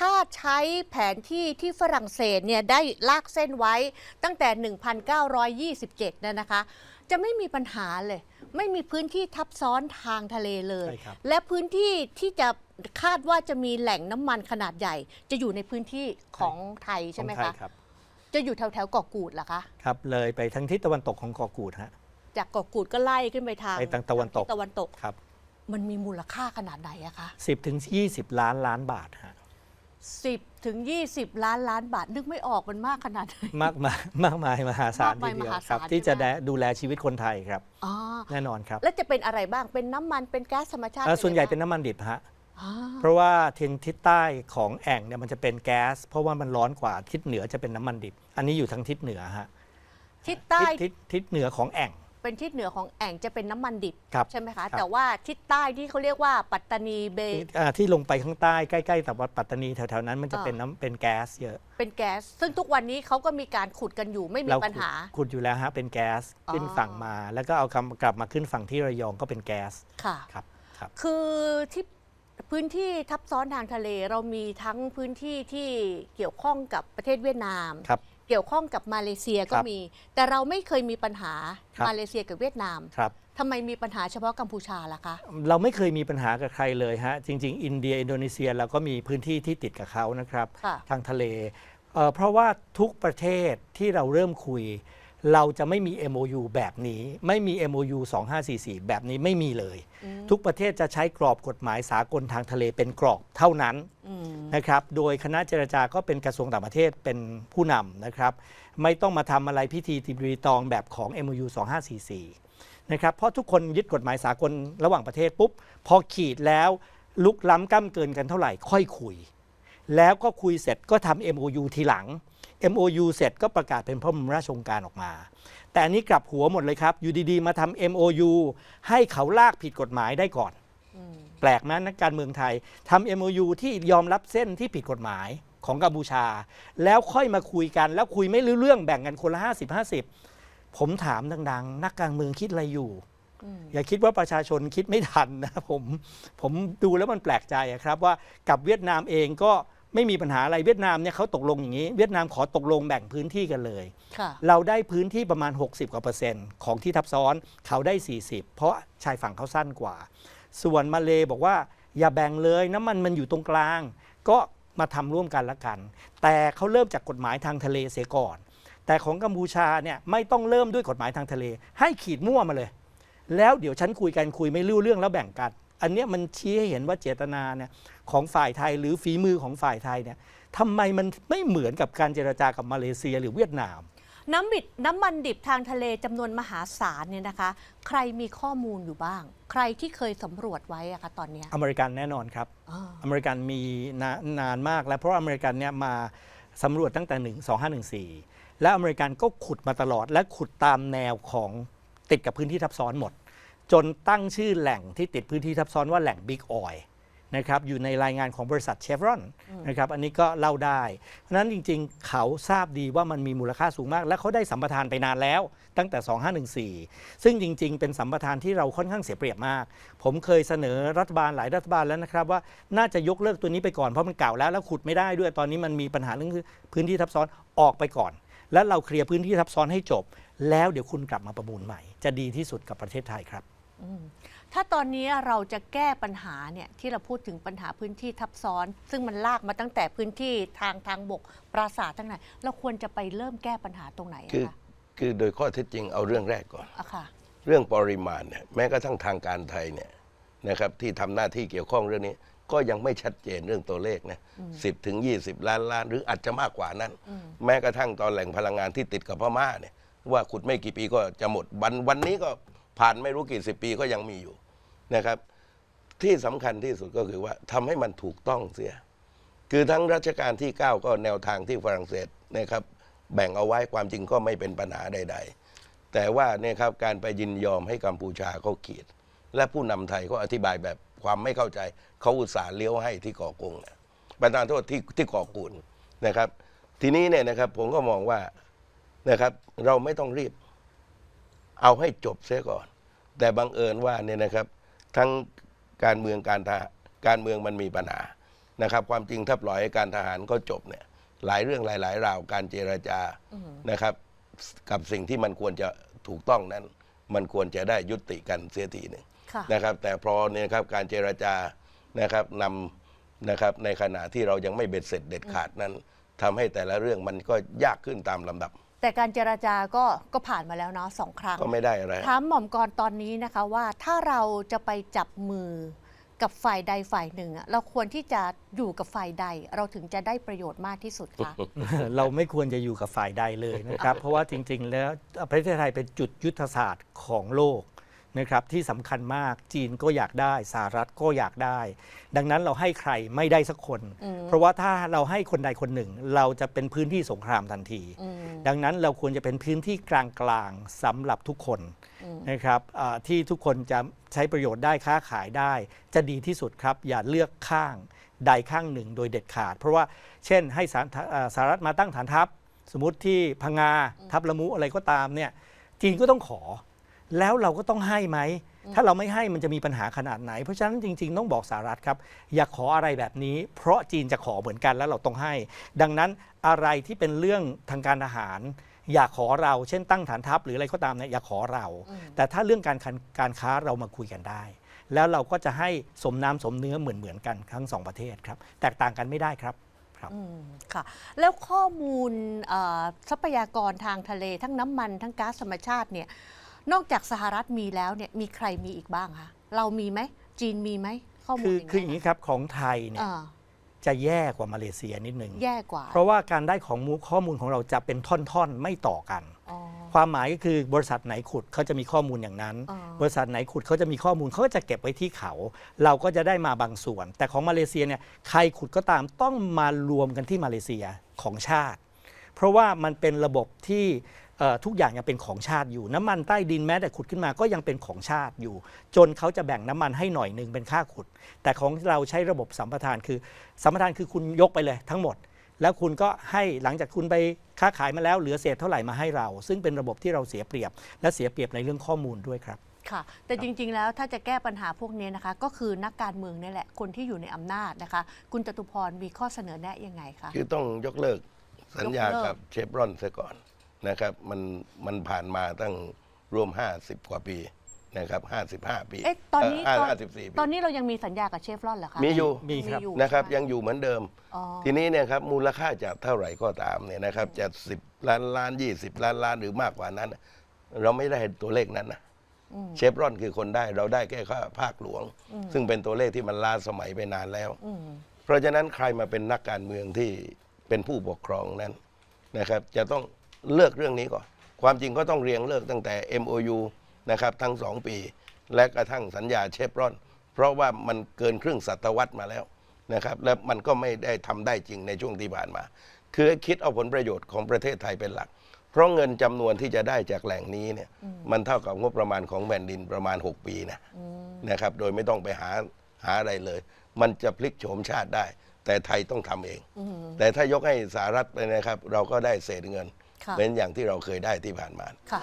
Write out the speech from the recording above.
ถ้าใช้แผนที่ที่ฝรั่งเศสเนี่ยได้ลากเส้นไว้ตั้งแต่ 1927นะนะคะ จะไม่มีปัญหาเลย ไม่มีพื้นที่ทับซ้อนทางทะเลเลย ใช่ครับ และพื้นที่ที่จะคาดว่าจะมีแหล่งน้ำมันขนาดใหญ่ จะอยู่ในพื้นที่ของไทยใช่ไหมของทคะยครับจะอยู่แถวแถวๆเกาะกูดเหรอคะ ครับ เลยไปทางทิศตะวันตกของเกาะกูดฮะ จากเกาะกูดก็ไล่ขึ้นไปทางไปทางตะวันตก ตะวันตกครับมันมีมูลค่าขนาดไหนอะคะ 10ถึง20 ล้านล้านบาทฮะ 10 ถึง 20 ล้านล้านบาท นึกไม่ออกมันมากขนาดไหน มากมายมากมายมหาศาลมากมายทีเดียวมหาครับศาลที่จะใช่ไหม ดูแลชีวิตคนไทยครับ อ๋อแน่นอนครับแล้วจะเป็นอะไรบ้างเป็นน้ำมันเป็นแก๊สธรรมชาติเอ่อส่วนใหญ่เป็นไงบ้างน้ำมันดิบฮะ อ๋อเพราะว่าทิศทิศใต้ของแอ่งเนี่ยมันจะเป็นแก๊ส เพราะว่ามันร้อนกว่าทิศเหนือจะเป็นน้ำมันดิบ อันนี้อยู่ทางทิศเหนือฮะทิศใต้ทิศทิศทิศเหนือของแอ่ง เป็นทิศเหนือของแอ่งจะเป็นน้ำมันดิบครับ ใช่ไหมคะครับแต่ว่าทิศใต้ที่เขาเรียกว่าปัตตานีเบที่อ่าที่ลงไปข้างใต้ใกล้ๆกับวัดปัตตานีแถวๆนั้นมันจะอ่าเป็นน้ำเป็นแก๊สเยอะเป็นแก๊ส ซึ่งทุกวันนี้เขาก็มีการขุดกันอยู่ไม่มีเราปัญหาขุดขุดอยู่แล้วฮะเป็นแก๊สขึ้นอ๋อฝั่งมา แล้วก็เอากลับกลับมาขึ้นฝั่งที่ระยองก็เป็นแก๊สค่ะ ครับครับ คือที่พื้นที่ทับซ้อนทางทะเลเรามีทั้งพื้นที่ที่เกี่ยวข้องกับประเทศเวียดนาม ครับ เกี่ยวข้องกับมาเลเซียก็ครับมี แต่เราไม่เคยมีปัญหาครับ มาเลเซียกับเวียดนามครับทำไมมีปัญหาเฉพาะกัมพูชาล่ะคะ เราไม่เคยมีปัญหากับใครเลยฮะจริง ๆ อินเดียอินโดนีเซียเราก็มีพื้นที่ที่ติดกับเขานะครับ ค่ะ ทางทะเลเอ่อเพราะว่าทุกประเทศที่เราเริ่มคุย เราจะไม่มี MOU แบบนี้ ไม่มี MOU 2544 แบบนี้ไม่มีเลย ทุกประเทศจะใช้กรอบกฎหมายสากลทางทะเลเป็นกรอบเท่านั้นอืมนะครับ โดยคณะเจรจาก็เป็นกระทรวงต่างประเทศเป็นผู้นำนะครับ ไม่ต้องมาทำอะไรพิธีติบรีตองแบบของ MOU 2544 นะครับ เพราะทุกคนยึดกฎหมายสากลระหว่างประเทศปุ๊บ พอขีดแล้วลุกล้ำก้ำเกินกันเท่าไหร่ ค่อยคุย แล้วก็คุยเสร็จก็ทำ MOU ทีหลัง MOU เสร็จก็ประกาศเป็นพระบรมราชโองการออกมา แต่อันนี้กลับหัวหมดเลยครับอยู่ดีๆมาทำ MOU ให้เขาลากผิดกฎหมายได้ก่อนแปลกนะนักการเมืองไทยทำ MOU ที่ยอมรับเส้นที่ผิดกฎหมายของกัมพูชา แล้วค่อยมาคุยกัน แล้วคุยไม่รู้เรื่องแบ่งกันคนละ 50 50 ผมถามดัง ๆ นักการเมืองคิดอะไรอยู่ อย่าคิดว่าประชาชนคิดไม่ทันนะผมผมดูแล้วมันแปลกใจอะครับว่ากับเวียดนามเองก็ ไม่มีปัญหาอะไรเวียดนามเนี่ยเขาตกลงอย่างนี้ เวียดนามขอตกลงแบ่งพื้นที่กันเลย ค่ะเราได้พื้นที่ประมาณ 60กว่าเปอร์เซ็นต์ของที่ทับซ้อนเขาได้ 40 เพราะชายฝั่งเขาสั้นกว่า ส่วนมาเลบอกว่า อย่าแบ่งเลยน้ำมันมันอยู่ตรงกลาง ก็มาทำร่วมกันละกัน แต่เขาเริ่มจากกฎหมายทางทะเลเสียก่อน แต่ของกัมพูชาเนี่ยไม่ต้องเริ่มด้วยกฎหมายทางทะเล ให้ขีดมั่วมาเลย แล้วเดี๋ยวฉันคุยกันคุยไม่รู้เรื่องแล้วแบ่งกัน อันเนี้ยมันชี้ให้เห็นว่าเจตนาเนี่ย ของฝ่ายไทย หรือฝีมือของฝ่ายไทยเนี่ยทำไมมันไม่เหมือนกับการเจรจากับมาเลเซียหรือเวียดนาม น้ำบิดน้ำมันดิบทางทะเลจำนวนมหาศาลเนี่ยนะคะ ใครมีข้อมูลอยู่บ้าง ใครที่เคยสำรวจไว้อะคะตอนเนี้ยอเมริกันแน่นอนครับ อ่าอเมริกันมีนานานมาก แล้วเพราะอเมริกันเนี่ยมาสำรวจตั้งแต่ 1 2514 และอเมริกันก็ขุดมาตลอด และขุดตามแนวของติดกับพื้นที่ทับซ้อนหมด จนตั้งชื่อแหล่งที่ติดพื้นที่ทับซ้อนว่าแหล่งบิ๊กออย นะครับอยู่ในรายงานของบริษัทเชฟรอนนะครับอันนี้ก็เล่าได้ เพราะฉะนั้นจริงๆ เขาทราบดีว่ามันมีมูลค่าสูงมาก และเขาได้สัมปทานไปนานแล้ว ตั้งแต่ 2514 ซึ่งจริง ๆ เป็นสัมปทานที่เราค่อนข้างเสียเปรียบมาก ผมเคยเสนอรัฐบาลหลายรัฐบาลแล้วนะครับว่าน่าจะยกเลิกตัวนี้ไปก่อนเพราะมันเก่าแล้วแล้วขุดไม่ได้ด้วยตอนนี้มันมีปัญหาเรื่องพื้นที่ทับซ้อนออกไปก่อน แล้วเราเคลียร์พื้นที่ทับซ้อนให้จบ แล้วเดี๋ยวคุณกลับมาประมูลใหม่ จะดีที่สุดกับประเทศไทยครับ ถ้าตอนนี้เราจะแก้ปัญหาเนี่ยที่เราพูดถึงปัญหาพื้นที่ทับซ้อน ซึ่งมันลากมาตั้งแต่พื้นที่ทางทางบกปราสาททั้งไหนเราควรจะไปเริ่มแก้ปัญหาตรงไหนคืออะคะคือโดยข้อเท็จจริงเอาเรื่องแรกก่อน อะค่ะ เรื่องปริมาณเนี่ยแม้กระทั่งทางการไทยเนี่ยนะครับที่ทำหน้าที่เกี่ยวข้องเรื่องนี้ ก็ยังไม่ชัดเจนเรื่องตัวเลขนะสิบถึงยี่สิบล้านล้าน หรืออาจจะมากกว่านั้น แม้กระทั่งตอนแหล่งพลังงานที่ติดกับพม่าเนี่ยว่าขุดไม่กี่ปีก็จะหมดวันวันนี้ก็ ผ่านไม่รู้กี่สิบปีก็ยังมีอยู่นะครับ ที่สำคัญที่สุดก็คือว่าทำให้มันถูกต้องเสีย คือทั้งรัชกาลที่ 9 ก็แนวทางที่ฝรั่งเศสนะครับ แบ่งเอาไว้ความจริงก็ไม่เป็นปัญหาใด ๆ แต่ว่าเนี่ยครับการไปยินยอมให้กัมพูชาเขาขีด และผู้นำไทยก็อธิบายแบบความไม่เข้าใจเขาอุตส่าห์เลี้ยวให้ที่กาะกงเนี่ยประธานโทษที่ที่กาะกูลนะครับ ทีนี้เนี่ยนะครับผมก็มองว่านะครับเราไม่ต้องรีบ เอาให้จบเสียก่อน แต่บังเอิญว่าเนี่ยนะครับ ทั้งการเมืองการทหารการเมืองมันมีปัญหานะครับ ความจริงถ้าปล่อยให้การทหารก็จบเนี่ย หลายเรื่องหลาย ๆ ราวการเจรจานะครับ กับสิ่งที่มันควรจะถูกต้องนั้น มันควรจะได้ยุติกันเสียทีหนึ่งค่ะนะครับ แต่พอเนี่ยครับการเจรจานะครับนำนะครับในขณะที่เรายังไม่เบ็ดเสร็จเด็ดขาดนั้นทำให้แต่ละเรื่องมันก็ยากขึ้นตามลำดับ แต่การเจราจาก็ก็ผ่านมาแล้วเนาะสองครั้งก็ไม่ได้อะไร ถามหม่อมกรตอนนี้นะคะว่าถ้าเราจะไปจับมือกับฝ่ายใดฝ่ายหนึ่งอะเราควรที่จะอยู่กับฝ่ายใด เราถึงจะได้ประโยชน์มากที่สุดคะเราไม่ควรจะอยู่กับฝ่ายใดเลยนะครับ เพราะว่าจริง ๆ แล้วประเทศไทยเป็นจุดยุทธศาสตร์ของโลก นะครับที่สำคัญมากจีนก็อยากได้สหรัฐก็อยากได้ ดังนั้นเราให้ใครไม่ได้สักคน เพราะว่าถ้าเราให้คนใดคนหนึ่ง เราจะเป็นพื้นที่สงครามทันที ดังนั้นเราควรจะเป็นพื้นที่กลางๆสำหรับทุกคนนะครับอ่าที่ทุกคนจะใช้ประโยชน์ได้ค้าขายได้ จะดีที่สุดครับ อย่าเลือกข้างใดข้างหนึ่งโดยเด็ดขาด เพราะว่าเช่นให้สหอ่าสหรัฐมาตั้งฐานทัพ สมมติที่พังงาทับละมุอะไรก็ตามเนี่ยจีนก็ต้องขอ แล้วเราก็ต้องให้ไหม ถ้าเราไม่ให้มันจะมีปัญหาขนาดไหน เพราะฉะนั้นจริง ๆ ต้องบอกสหรัฐครับ อย่าขออะไรแบบนี้ เพราะจีนจะขอเหมือนกันแล้วเราต้องให้ ดังนั้นอะไรที่เป็นเรื่องทางการทหาร อย่าขอเราเช่นตั้งฐานทัพหรืออะไรก็ตามเนี่ยอย่าขอเรา แต่ถ้าเรื่องการคันการค้าเรามาคุยกันได้ แล้วเราก็จะให้สมน้ำสมเนื้อเหมือนเหมือนๆกันทั้งสองประเทศครับแตกต่างกันไม่ได้ครับครับอืมค่ะแล้วข้อมูลเอ่อทรัพยากรทางทะเลทั้งน้ำมันทั้งก๊าซธรรมชาติเนี่ย นอกจากสหรัฐมีแล้วเนี่ยมีใครมีอีกบ้างคะเรามีไหมจีนมีไหมข้อมูลคืออย่างคืออย่างนี้นี้ครับของไทยเนี่ยอ่าจะแย่กว่ามาเลเซียนิดหนึ่งแย่กว่าเพราะว่าการได้ของมูข้อมูลของเราจะเป็นท่อนๆไม่ต่อกัน อ๋อ ความหมายก็คือบริษัทไหนขุดเขาจะมีข้อมูลอย่างนั้น อ๋อ บริษัทไหนขุดเขาจะมีข้อมูลเขาก็จะเก็บไว้ที่เขา เราก็จะได้มาบางส่วน แต่ของมาเลเซียเนี่ยใครขุดก็ตามต้องมารวมกันที่มาเลเซียของชาติ เพราะว่ามันเป็นระบบที่เอ่อ ทุกอย่างยังเป็นของชาติอยู่ น้ำมันใต้ดินแม้แต่ขุดขึ้นมาก็ยังเป็นของชาติอยู่ จนเขาจะแบ่งน้ำมันให้หน่อยหนึ่งเป็นค่าขุด แต่ของเราใช้ระบบสัมปทานคือ สัมปทานคือคุณยกไปเลยทั้งหมด แล้วคุณก็ให้หลังจากคุณไปค้าขายมาแล้วเหลือเศษเท่าไหร่มาให้เรา ซึ่งเป็นระบบที่เราเสียเปรียบ และเสียเปรียบในเรื่องข้อมูลด้วยครับค่ะแต่จริงๆ แล้วถ้าจะแก้ปัญหาพวกนี้นะคะ ก็คือนักการเมืองนี่แหละ คนที่อยู่ในอำนาจนะคะ คุณจตุพรมีข้อเสนอแนะยังไงคะ คือต้องยกเลิกสัญญายกเลิกกับเชฟรอนเสียก่อน นะครับมันมันผ่านมาตั้งรวม 50 กว่าปีนะครับ55 ปีเอ๊ะตอนนี้เอ่อตอน54ปีตอนนี้เรายังมีสัญญากับเชฟรอนเหรอคะมีอยู่มีครับ นะครับใช่ไหมยังอยู่เหมือนเดิม อ๋อทีนี้เนี่ยครับมูลค่าจะเท่าไหร่ก็ตามเนี่ยนะครับจะ 10 ล้านล้าน 20 ล้านล้านหรือมากกว่านั้น เราไม่ได้ตัวเลขนั้นนะเชฟรอนคือคนได้เราได้แค่ค่าภาคหลวงซึ่งเป็นตัวเลขที่มันล้าสมัยไปนานแล้ว อืม เพราะฉะนั้นใครมาเป็นนักการเมืองที่เป็นผู้ปกครองนั้นนะครับ จะต้อง เลิกเรื่องนี้ก่อน ความจริงก็ต้องเรียงเลิกตั้งแต่ MOU นะครับทั้งสองปี และกระทั่งสัญญาเชฟรอน เพราะว่ามันเกินครึ่งศตวรรษมาแล้วนะครับและมันก็ไม่ได้ทำได้จริงในช่วงที่ผ่านมา คือคิดเอาผลประโยชน์ของประเทศไทยเป็นหลัก เพราะเงินจำนวนที่จะได้จากแหล่งนี้เนี่ยมันเท่ากับงบประมาณของแผ่นดินประมาณ 6 ปีนะนะครับโดยไม่ต้องไปหาหาอะไรเลย มันจะพลิกโฉมชาติได้ แต่ไทยต้องทำเอง แต่ถ้ายกให้สหรัฐไปนะครับ เราก็ได้เศษเงิน ค่ะเป็นอย่างที่เราเคยได้ที่ผ่านมา ค่ะ